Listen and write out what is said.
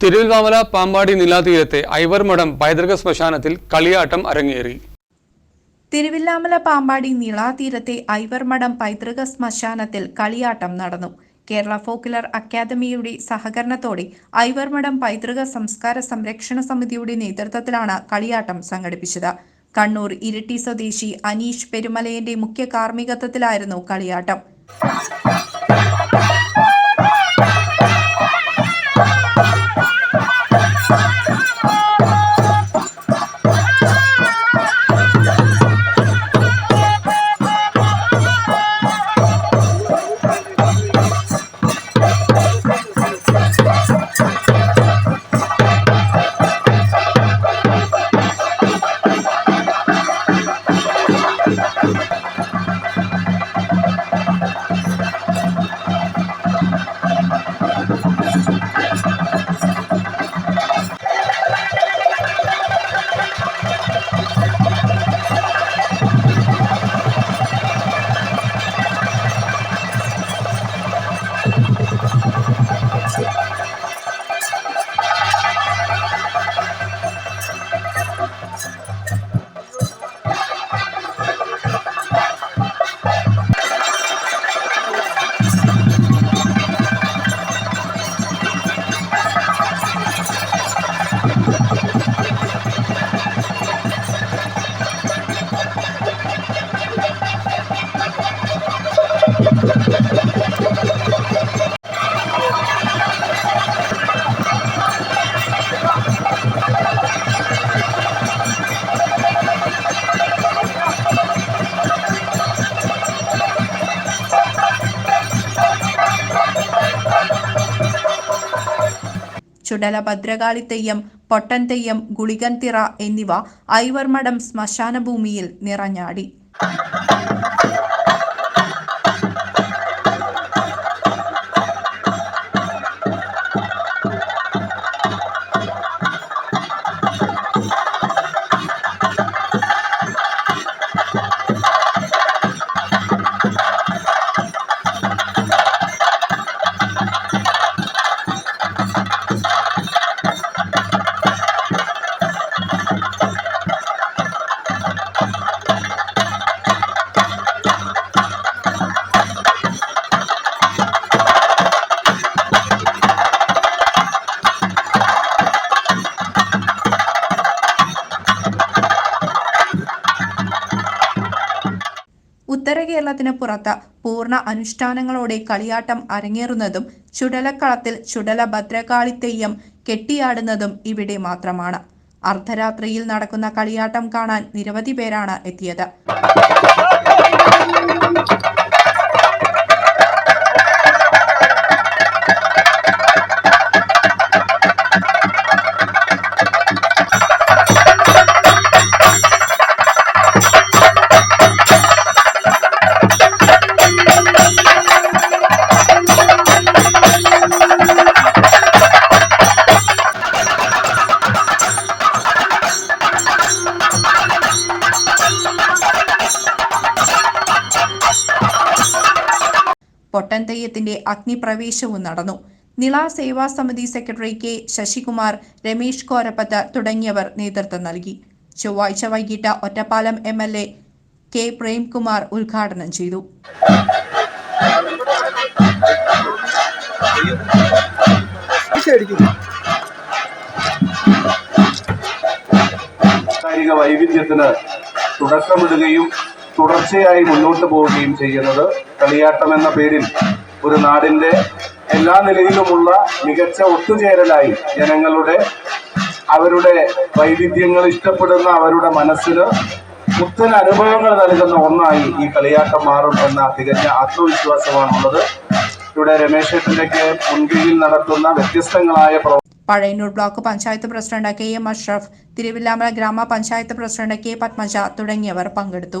തിരുവിതാമല പാമ്പാടി നിലാതീരത്തെ ഐവർമഠം പൈതൃക ശ്മശാനത്തിൽ കളിയാട്ടം അരങ്ങേറി. തിരുവില്ലാമല പാമ്പാടി നിളാതീരത്തെ ഐവർമഠം പൈതൃക ശ്മശാനത്തിൽ കളിയാട്ടം നടന്നു. കേരള ഫോക്കുലർ അക്കാദമിയുടെ സഹകരണത്തോടെ ഐവർമഠം പൈതൃക സംസ്കാര സംരക്ഷണ സമിതിയുടെ നേതൃത്വത്തിലാണ് കളിയാട്ടം സംഘടിപ്പിച്ചത്. കണ്ണൂർ ഇരിട്ടി സ്വദേശി അനീഷ് പെരുമലയന്റെ മുഖ്യ കാർമ്മികത്വത്തിലായിരുന്നു കളിയാട്ടം. ചുടല ഭദ്രകാളി തെയ്യം പൊട്ടൻ തെയ്യം ഗുളികൻ തിറ എന്നിവ ഐവർമഠം ശ്മശാന ഭൂമിയിൽ നിറഞ്ഞാടി. ഉത്തര പുറത്ത് പൂർണ അനുഷ്ഠാനങ്ങളോടെ കളിയാട്ടം അരങ്ങേറുന്നതും ചുടലക്കളത്തിൽ ചുടല ഭദ്രകാളി തെയ്യം കെട്ടിയാടുന്നതും ഇവിടെ മാത്രമാണ്. അർദ്ധരാത്രിയിൽ നടക്കുന്ന കളിയാട്ടം കാണാൻ നിരവധി പേരാണ് എത്തിയത്. പൊട്ടൻ തെയ്യത്തിന്റെ അഗ്നിപ്രവേശവും നടന്നു. നിള സേവാ സമിതി സെക്രട്ടറി കെ ശശികുമാർ രമേഷ് കോരപ്പത്ത് തുടങ്ങിയവർ നേതൃത്വം നൽകി. ചൊവ്വാഴ്ച വൈകിട്ട് Ottapalam M L A K Premkumar ഉദ്ഘാടനം ചെയ്തു. വൈവിധ്യത്തിന് തുടക്കമിടുകയും തുടർച്ചയായി മുന്നോട്ട് പോവുകയും ചെയ്യുന്നത് കളിയാട്ടം എന്ന പേരിൽ ഒരു നാടിന്റെ എല്ലാ നിലയിലുമുള്ള മികച്ച ഒത്തുചേരലായി ജനങ്ങളുടെ അവരുടെ വൈവിധ്യങ്ങൾ ഇഷ്ടപ്പെടുന്ന അവരുടെ മനസ്സിന് പുത്തൻ അനുഭവങ്ങൾ നൽകുന്ന ഒന്നായി ഈ കളിയാട്ടം മാറും എന്ന തികഞ്ഞ ആത്മവിശ്വാസമാണുള്ളത്. ഇവിടെ രമേശേട്ടന്റെയൊക്കെ മുൻകൈയിൽ നടത്തുന്ന വ്യത്യസ്തങ്ങളായ Pazhayannur block panchayat president K M Ashraf Thiruvilwamala gramapanchayat president K Padmaja തുടങ്ങിയവർ പങ്കെടുത്തു.